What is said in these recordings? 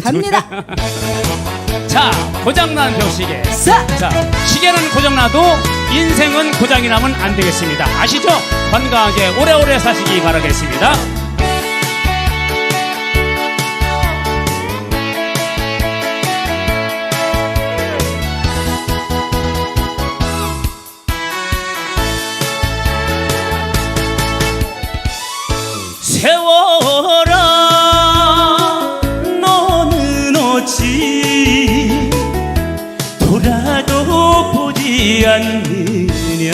갑니다. 자, 고장난 벽시계. 자, 자, 시계는 고장나도 인생은 고장이 나면 안 되겠습니다. 아시죠? 건강하게 오래오래 사시기 바라겠습니다. 돌아도 보지 않느냐.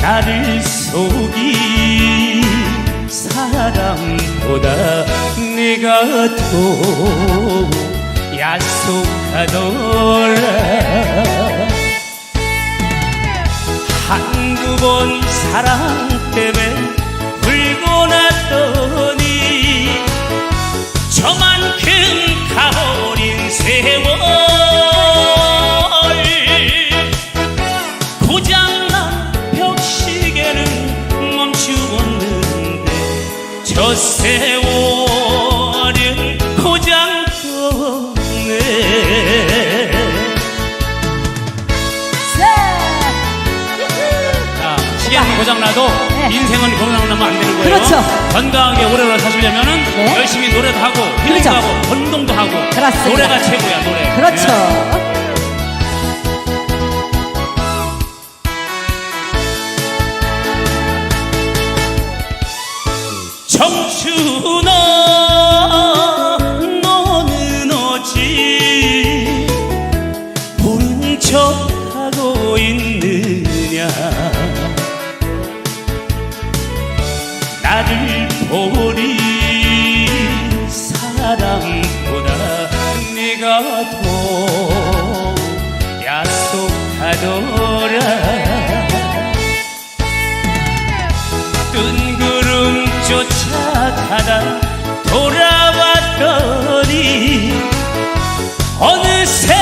나를 속이 사람보다 네가 더 약속하더라. 한두 번 사랑 저 세월은 고장났네 자, 자, 시계는 고장나도 네. 인생은 고장나면 안 되는 거예요. 그렇죠. 건강하게 오래오래 사시려면 은 네. 열심히 노래도 하고 힐링도 그렇죠. 하고 운동도 하고 그렇습니다. 노래가 최고야 노래. 그렇죠. 네. 청춘아 너는 어찌 모른 척하고 있느냐? 나를 보리 사랑보다 네가 더 약속하더라 봤더니? 어느새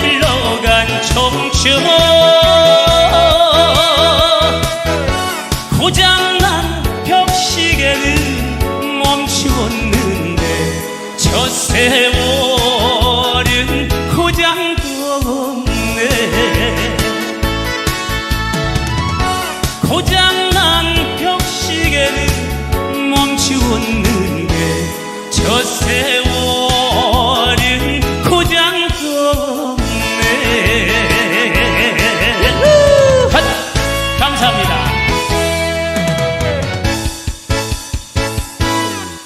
흘러간 청춘 고장난 벽시계는 멈추었는데 저 세월은 고장도 없네. 고장난 벽시계는 멈추었는데